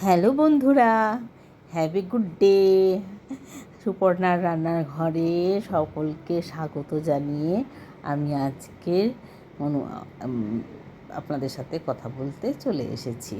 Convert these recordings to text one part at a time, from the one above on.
Hello বন্ধুরা heavy good day সুপর্ণার রান্নার ঘরে সকলকে স্বাগত জানিয়ে আমি আজকে অনু- আপনাদের সাথে কথা বলতে চলে এসেছি।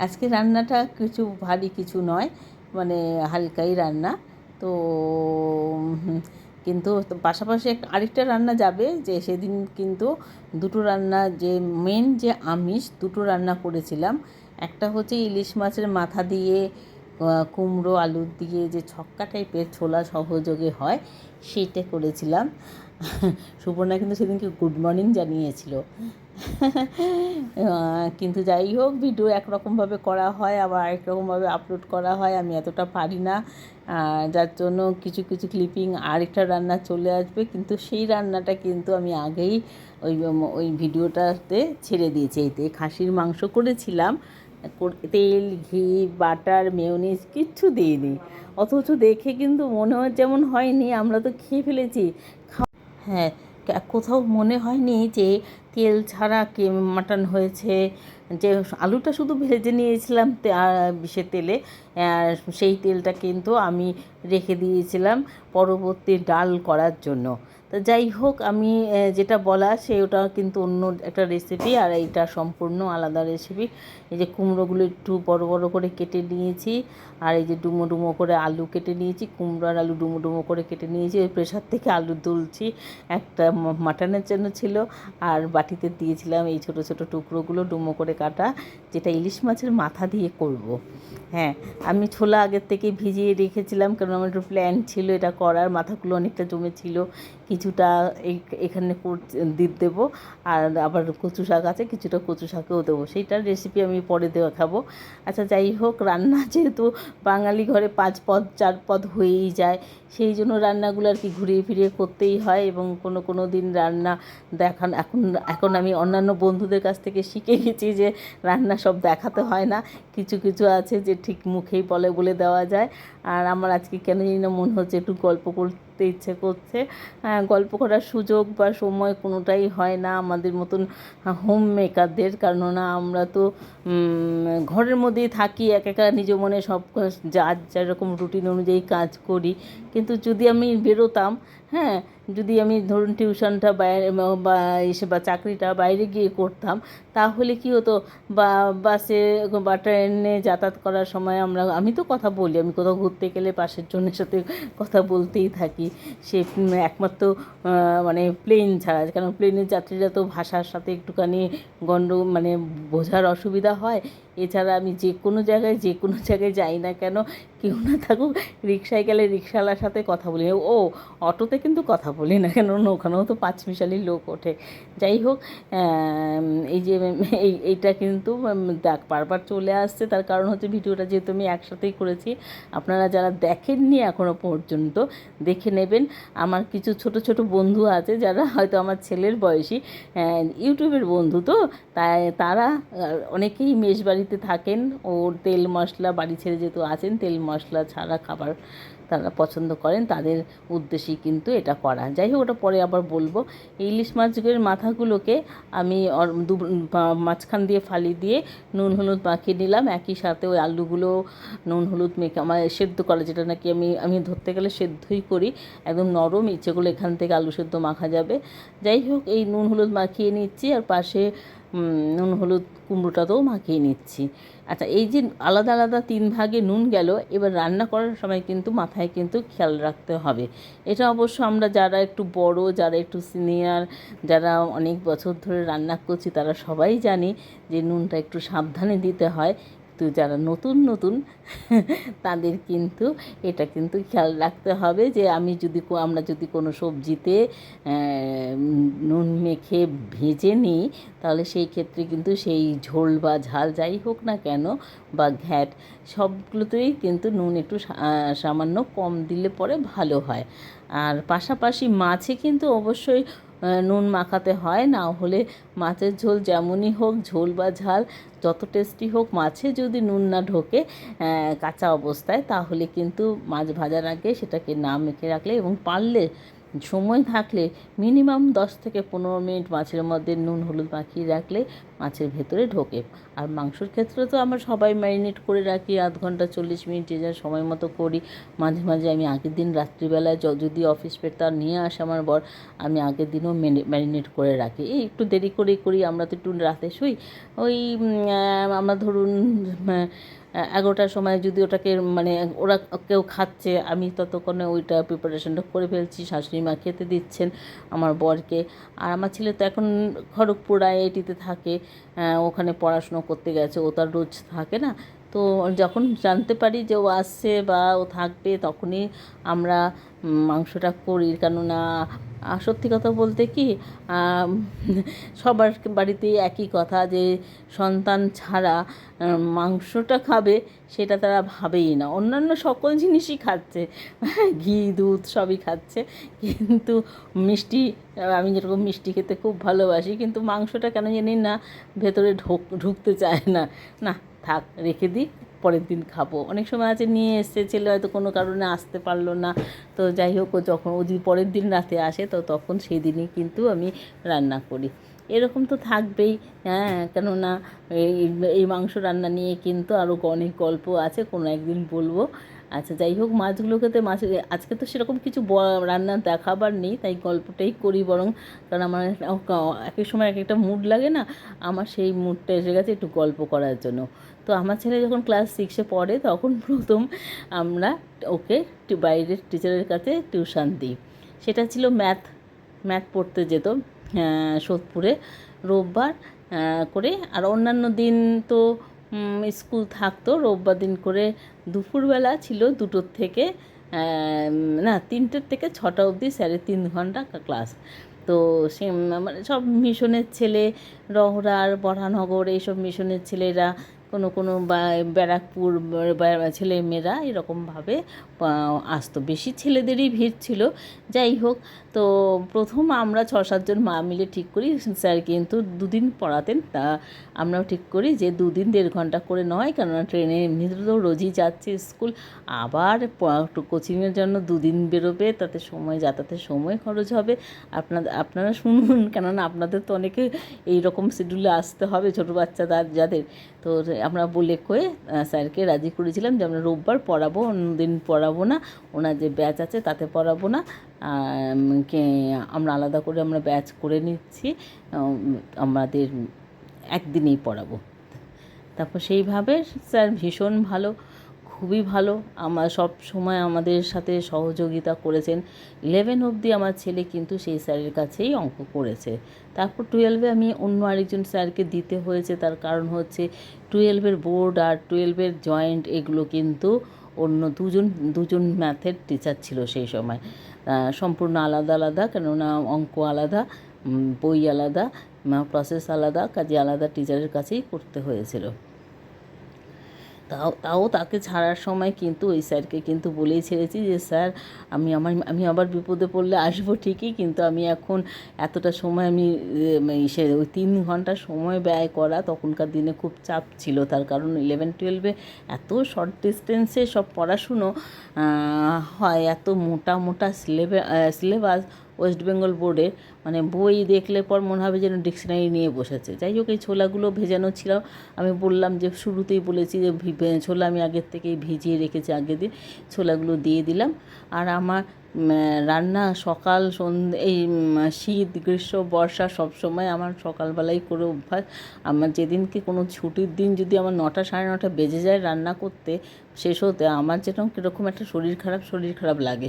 আজকে রান্নাটা কিছু ভারী কিছু নয় মানে হালকাই রান্না। তো, কিন্তু পাশাপাশি আরেকটা রান্না যাবে, যে সেদিন কিন্তু দুটো রান্না, যে মেন যে আমিষ, দুটো রান্না করেছিলাম। একটা হচ্ছে ইলিশ মাছের মাথা দিয়ে কুমড়ো, আলু দিয়ে যে ছক্কা টাইপের ছোলা সহযোগে হয়, সেইটা করেছিলাম। সুবর্ণা কিন্তু সেদিনকে গুড মর্নিং জানিয়েছিল। কিন্তু যাই হোক ভিডিও একরকমভাবে করা হয়, আবার আরেক রকমভাবে আপলোড করা হয়, আমি এতটা পারি না। যার জন্য কিছু কিছু ক্লিপিং আরেকটা রান্না চলে আসবে, কিন্তু সেই রান্নাটা কিন্তু আমি আগেই ওই ওই ভিডিওটাতে ছেড়ে দিয়েছি। এতে খাসির মাংস করেছিলাম কর- তেল, ঘি, বাটার, মেয়োনিজ কিচ্ছু দিইনি। অথচ দেখে কিন্তু মনে হয় যেমন হয়নি, আমরা তো খেয়ে ফেলেছি। হ্যাঁ কোথাও মনে হয়নি যে তেল ছাড়া কে মাটন হয়েছে। যে আলুটা শুধু ভেজে নিয়েছিলাম সে তেলে সেই তেলটা কিন্তু আমি রেখে দিয়েছিলাম পরবর্তী ডাল করার জন্য। তো যাই হোক, আমি যেটা বলা সে ওটা কিন্তু অন্য একটা রেসিপি আর এইটা সম্পূর্ণ আলাদা রেসিপি এই যে কুমড়োগুলো একটু বড় বড় করে কেটে নিয়েছি আর এই যে ডুমো ডুমো করে আলু কেটে নিয়েছি, কুমড়ো আর আলু ডুমো ডুমো করে কেটে নিয়েছি। ওই প্রেশার থেকে আলু তুলছি, একটা মাটনের জন্য ছিল আর বাটিতে দিয়েছিলাম এই ছোট ছোট টুকরোগুলো ডুমো করে কাটা, যেটা ইলিশ মাছের মাথা দিয়ে করব। হ্যাঁ আমি ছোলা আগের থেকে ভিজিয়ে রেখেছিলাম, কারণ আমার একটু প্ল্যান ছিল এটা করার, মাথাগুলো অনেকটা জমে ছিল কিছুটা এই- এখানে দিয়ে দেবো আর আবার কচু শাক আছে, কিছুটা কচু শাকেও দেবো। সেইটার রেসিপি আমি পরে দেওয়া খাব আচ্ছা যাই হোক, রান্না যেহেতু বাঙালি ঘরে পাঁচ পদ, চার পদ হয়েই যায়, সেই জন্য রান্নাগুলো আর কি ঘুরিয়ে ফিরিয়ে করতেই হয় এবং কোনো কোনো দিন রান্না দেখান, এখন এখন আমি অন্যান্য বন্ধুদের কাছ থেকে শিখে গেছি যে রান্না সব দেখাতে হয় না। কিছু কিছু আছে যে ঠিক মুখেই বলে বলে দেওয়া যায়। আর আমার আজকে কেন জানি না মনে হচ্ছে একটু গল্প করতে ইচ্ছে করছে। গল্প করার সুযোগ বা সময় কোনোটাই হয় না আমাদের মতন হোম মেকারদের কেননা আমরা তো ঘরের মধ্যেই থাকি, এক একা নিজ মনে সব কাজ যার যেরকম রুটিন অনুযায়ী কাজ করি। কিন্তু যদি আমি বেরোতাম হ্যাঁ যদি আমি ধরুন টিউশনটা বাইরে, বা এসে বা চাকরিটা বাইরে গিয়ে করতাম, তাহলে কি হতো? বা, বাসে বা ট্রেনে যাতায়াত করার সময় আমরা, আমি তো কথা বলি, আমি কোথাও ঘুরতে গেলে পাশের জনের সাথে কথা বলতেই থাকি। সে একমাত্র মানে প্লেন ছাড়া কারণ প্লেনের যাত্রীরা তো ভাষার সাথে একটুখানি গণ্ড মানে বোঝার অসুবিধা হয়। এছাড়া আমি যে কোনো জায়গায়, যে কোনো জায়গায় যাই না কেন, কেউ না থাকুক রিক্সায় গেলে রিক্সাওয়ালার সাথে কথা বলি। ও, অটোতে কিন্তু কথা বলি না কেন? ওখানেও তো পাঁচ মিশালি লোক ওঠে। যাই হোক এই যে এই, এইটা কিন্তু দেখ, বারবার চলে আসছে। তার কারণ হচ্ছে ভিডিওটা যেহেতু আমি একসাথেই করেছি, আপনারা যারা দেখেননি এখনও পর্যন্ত, দেখে নেবেন। আমার কিছু ছোট ছোট বন্ধু আছে যারা হয়তো আমার ছেলের বয়সী ইউটিউবের বন্ধু তো, তাই তারা অনেকেই মেশ বাড়িতে থাকেন। ও তেল মশলা, বাড়ি ছেড়ে যেহেতু আছেন, তেল মশলা ছাড়া খাবার তারা পছন্দ করেন। তাদের উদ্দেশ্যেই কিন্তু এটা করা। যাই হোক ওটা পরে আবার বলব। ইলিশ মাছগুলোর মাথাগুলোকে আমি দু- মাঝখান দিয়ে ফালি দিয়ে নুন, হলুদ মাখিয়ে নিলাম। একই সাথে ওই আলুগুলো নুন, হলুদ মেখে আমার সেদ্ধ করা, যেটা নাকি আমি আমি ধরতে গেলে সেদ্ধই করি। একদম নরম ইচ্ছেগুলো এখান থেকে আলু সেদ্ধ মাখা যাবে। যাই হোক এই নুন, হলুদ মাখিয়ে নিচ্ছি। আর পাশে নুন, হলুদ কুমড়োটাতেও মাখিয়ে নিচ্ছি। আচ্ছা এই যে আলাদা আলাদা তিন ভাগে নুন গেল, এবার রান্না করার সময় কিন্তু মাথায় কিন্তু খেয়াল রাখতে হবে। এটা অবশ্য আমরা যারা একটু বড়, যারা একটু সিনিয়র, যারা অনেক বছর ধরে রান্না করছি, তারা সবাই জানি যে নুনটা একটু সাবধানে দিতে হয়। কিন্তু যারা নতুন নতুন, তাদের কিন্তু এটা কিন্তু খেয়াল রাখতে হবে যে আমি যদি আমরা যদি কোনো সবজিতে নুন মেখে ভেজে নিই, তাহলে সেই ক্ষেত্রে কিন্তু সেই ঝোল বা ঝাল যাই হোক না কেন বা ঘ্যাট, সবগুলোতেই কিন্তু নুন একটু সামান্য কম দিলে পরে ভালো হয়। আর পাশাপাশি মাছে কিন্তু অবশ্যই নুন মাখাতে হয়, না হলে মাছের ঝোল যেমনই হোক, ঝোল বা ঝাল, যত টেস্টি হোক, মাছে যদি নুন না ঢোকে কাঁচা অবস্থায়, তাহলে কিন্তু মাছ ভাজার আগে সেটাকে না মেখে রাখলে এবং পারলে সময় থাকলে মিনিমাম দশ থেকে পনেরো মিনিট মাছের মধ্যে নুন, হলুদ মাখিয়ে রাখলে মাছের ভেতরে ঢোকে। আর মাংসর ক্ষেত্রে তো আমরা সবাই ম্যারিনেট করে রাখি, আধ ঘণ্টা চল্লিশ মিনিট যে সময় মতো করি। মাঝে মাঝে আমি আগের দিন রাত্রিবেলায় যদি অফিস পেতাম নিয়ে আসে আমার বর, আমি আগের দিনও ম্যারিনেট করে রাখি। এই একটু দেরি করে করি, আমরা তো একটু রাতে শুই। ওই আমরা ধরুন এগারোটার সময় যদি ওটাকে মানে ওরা কেউ খাচ্ছে, আমি ততক্ষণে ওইটা প্রিপারেশনটা করে ফেলছি, শাশুড়ি মা খেতে দিচ্ছেন আমার বরকে। আর আমার ছেলে তো এখন খড়গপুর আইআইটিতে থাকে ওখানে পড়াশুনো করতে গেছে, ও তার রোজ থাকে না। তো যখন জানতে পারি যে ও আসছে বা ও থাকবে, তখনই আমরা মাংসটা করি। কেননা সত্যি কথা বলতে কি সবার বাড়িতেই একই কথা যে সন্তান ছাড়া মাংসটা খাবে সেটা তারা ভাবেই না। অন্যান্য সকল জিনিসই খাচ্ছে, ঘি, দুধ সবই খাচ্ছে। কিন্তু মিষ্টি, আমি যেরকম মিষ্টি খেতে খুব ভালোবাসি, কিন্তু মাংসটা কেন জানি না ভেতরে ঢোক, ঢুকতে চায় না। না, থাক, রেখে দিই। পরের দিন খাব। অনেক সময় আছে, নিয়ে এসছে ছেলে হয়তো কোনো কারণে আসতে পারল না। তো যাই হোক যখন, ও যদি পরের দিন রাতে আসে, তো তখন সেই দিনই কিন্তু আমি রান্না করি। এরকম তো থাকবেই হ্যাঁ কেননা এই মাংস রান্না নিয়ে কিন্তু আরও অনেক গল্প আছে, কোনো একদিন বলব। আচ্ছা যাই হোক মাছগুলোকে তো মাছ আজকে তো সেরকম কিছু রান্না দেখাবার নেই, তাই গল্পটাই করি বরং, কারণ আমার এক এক সময় এক একটা মুড লাগে না, আমার সেই মুডটা এসে গেছে একটু গল্প করার জন্য। তো আমার ছেলে যখন ক্লাস সিক্সে পড়ে, তখন প্রথম আমরা ওকে বাইরের টিচারের কাছে টিউশন দিই। সেটা ছিল ম্যাথ ম্যাথ পড়তে যেত সোদপুরে। রোববার করে, আর অন্যান্য দিন তো স্কুল থাকতো, রোববার দিন করে দুপুরবেলা ছিল দুটোর থেকে না, তিনটের থেকে ছটা অবধি স্যারের তিন ঘণ্টা ক্লাস। তো সে মানে সব মিশনের ছেলে, রহরার বরানগর এইসব মিশনের ছেলেরা কোনো কোনো ব্যারাকপুর ছেলে মেয়েরা এরকমভাবে আসতো। বেশি ছেলেদেরই ভিড় ছিল। যাই হোক, তো প্রথম আমরা ছ সাতজন মা মিলে ঠিক করি। স্যার কিন্তু দুদিন পড়াতেন, তা আমরাও ঠিক করি যে দুদিন দেড় ঘণ্টা করে নয়, কেননা ট্রেনে এমনিতে তো রোজই যাচ্ছে স্কুল। আবার কোচিংয়ের জন্য দুদিন বেরোবে, তাতে সময় যাতায়াতের সময় খরচ হবে। আপনাদের আপনারা শুনুন, কেননা আপনাদের তো অনেকে এই রকম শিডিউলে আসতে হবে, ছোটো বাচ্চাদের যাদের। তো আমরা বলে কয়ে স্যারকে রাজি করেছিলাম যে আমরা রোববার পড়াবো, অন্য দিন পড়াবো না, ওনার যে ব্যাচ আছে তাতে পড়াবো না। আমরা আলাদা করে আমরা ব্যাচ করে নিচ্ছি আমাদের একদিনেই পড়াবো। তারপর সেইভাবে স্যার ভীষণ ভালো খুবই ভালো। আমার সব সময় আমাদের সাথে সহযোগিতা করেছেন। ইলেভেন অবধি আমার ছেলে কিন্তু সেই স্যারের কাছেই অঙ্ক করেছে। তারপর টুয়েলভে আমি অন্য আরেকজন স্যারকে দিতে হয়েছে। তার কারণ হচ্ছে টুয়েলভের বোর্ড আর টুয়েলভের জয়েন্ট এগুলো কিন্তু অন্য দুজন দুজন ম্যাথের টিচার ছিল সেই সময়। সম্পূর্ণ আলাদা আলাদা, কেননা অঙ্ক আলাদা বই আলাদা প্রসেস আলাদা, কাজে আলাদা টিচারের কাছেই করতে হয়েছিল। তাও তাও তাকে ছাড়ার সময় কিন্তু ওই স্যারকে কিন্তু বলেই ছেড়েছি যে, স্যার, আমি আমার, আমি আবার বিপদে পড়লে আসব ঠিকই, কিন্তু আমি এখন এতটা সময় আমি সে, ওই তিন ঘণ্টা সময় ব্যয় করা তখনকার দিনে খুব চাপ ছিল। তার কারণ ইলেভেন টুয়েলভে এত শর্ট ডিস্টেন্সে সব পড়াশুনো হয়, এত মোটা মোটা সিলেবে সিলেবাস ওয়েস্ট বেঙ্গল বোর্ডের মানে বই দেখলে পর মনে হবে যেন ডিকশনারি নিয়ে বসেছে। যাই হোক, এই ছোলাগুলো ভেজানো ছিল। আমি বললাম যে, শুরুতেই বলেছি যে ছোলা আমি আগের থেকেই ভিজিয়ে রেখেছি, আগের দিন ছোলাগুলো দিয়ে দিলাম। আর আমার রান্না সকাল সন্ধ্যে এই শীত, গ্রীষ্ম, বর্ষা সব সময় আমার সকালবেলাই করে অভ্যাস। আমার যেদিনকে কোনো ছুটির দিন যদি আমার নটা সাড়ে নটা বেজে যায় রান্না করতে, শেষ হতে আমার যেরকম কীরকম একটা শরীর খারাপ শরীর খারাপ লাগে।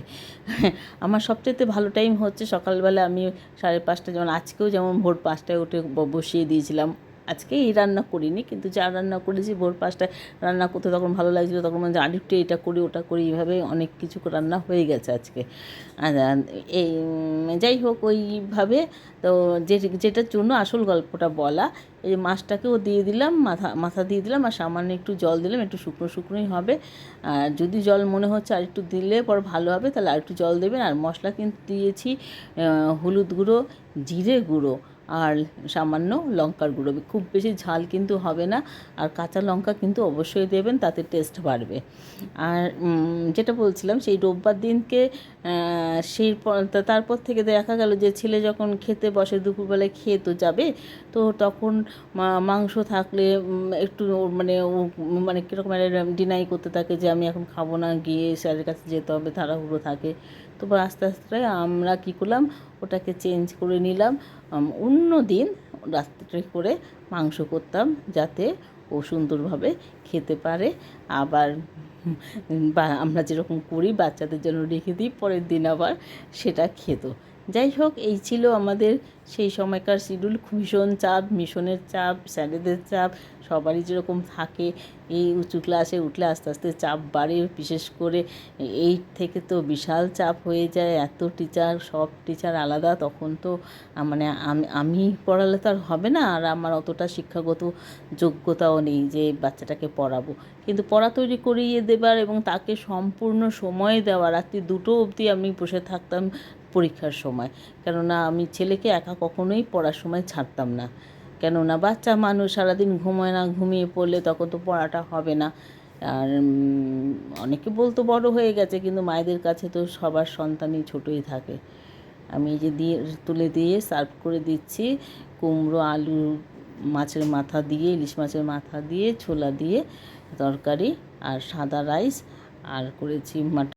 আমার সবচেয়ে ভালো টাইম হচ্ছে সকালবেলা আমি সাড়ে পাঁচটা যেমন আজকেও যেমন ভোর পাঁচটায় উঠে বসিয়ে দিয়েছিলাম। আজকে এই রান্না করিনি, কিন্তু যা রান্না করেছি, ভোর পাঁচটায় রান্না করতে তখন ভালো লাগছিল, তখন মানে আরেকটু এটা করি, ওটা করি, এইভাবে অনেক কিছু রান্না হয়ে গেছে আজকে। এই যাই হোক, ওইভাবে তো যে, যেটার জন্য আসল গল্পটা বলা, এই মাছটাকেও দিয়ে দিলাম, মাথা মাথা দিয়ে দিলাম, আর সামান্য একটু জল দিলাম, একটু শুকনো শুকনোই হবে। আর যদি জল মনে হচ্ছে আর একটু দিলে পর ভালো হবে, তাহলে আর একটু জল দেবেন। আর মশলা কিন্তু দিয়েছি হলুদ গুঁড়ো, জিরে গুঁড়ো। আর সামান্য লঙ্কার গুঁড়ো। খুব বেশি ঝাল কিন্তু হবে না, আর কাঁচা লঙ্কা কিন্তু অবশ্যই দেবেন, তাতে টেস্ট বাড়বে। আর যেটা বলছিলাম, সেই রোববার দিনকে সেই তারপর থেকে দেখা গেল যে ছেলে যখন খেতে বসে, দুপুরবেলায় খেয়ে তো যাবে। তো তখন মাংস থাকলে একটু মানে ও মানে কীরকম ডিনাই করতে থাকে যে আমি এখন খাব না, গিয়ে স্যারের কাছে যেতে হবে, তাড়াহুড়ো থাকে। তো আস্তে আস্তে আমরা কী করলাম, ওটাকে চেঞ্জ করে নিলাম। অন্য দিন রাত্রে করে মাংস করতাম যাতে ও সুন্দরভাবে খেতে পারে। আবার বা আমরা যেরকম করি বাচ্চাদের জন্য রেখে দিই পরের দিন আবার সেটা খেত যাই হোক, এই ছিল আমাদের সেই সময়কার শিডিউল। ভীষণ চাপ মিশনের চাপ, স্যারেদের চাপ, সবারই যেরকম থাকে। এই উঁচু ক্লাসে উঠলে আস্তে আস্তে চাপ বাড়ে, বিশেষ করে এই থেকে তো বিশাল চাপ হয়ে যায়। এত টিচার সব টিচার আলাদা। তখন তো মানে আমি আমি পড়ালে তো আর হবে না। আর আমার অতটা শিক্ষাগত যোগ্যতাও নেই যে বাচ্চাটাকে পড়াবো। কিন্তু পড়া তৈরি করিয়ে দেবার এবং তাকে সম্পূর্ণ সময় দেওয়া, রাত্রি দুটো অবধি আমি বসে থাকতাম পরীক্ষার সময়। কেননা আমি ছেলেকে একা কখনোই পড়ার সময় ছাড়তাম না। কেননা বাচ্চা মানুষ সারাদিন ঘুমায় না, ঘুমিয়ে পড়লে তখন তো পড়াটা হবে না। আর অনেকে বলতো বড় হয়ে গেছে, কিন্তু মায়েদের কাছে তো সবার সন্তানই ছোটই থাকে। আমি এই যে দিয়ে, তুলে দিয়ে সার্ভ করে দিচ্ছি, কুমড়ো, আলু, মাছের মাথা দিয়ে, ইলিশ মাছের মাথা দিয়ে, ছোলা দিয়ে, তরকারি আর সাদা রাইস আর করেছি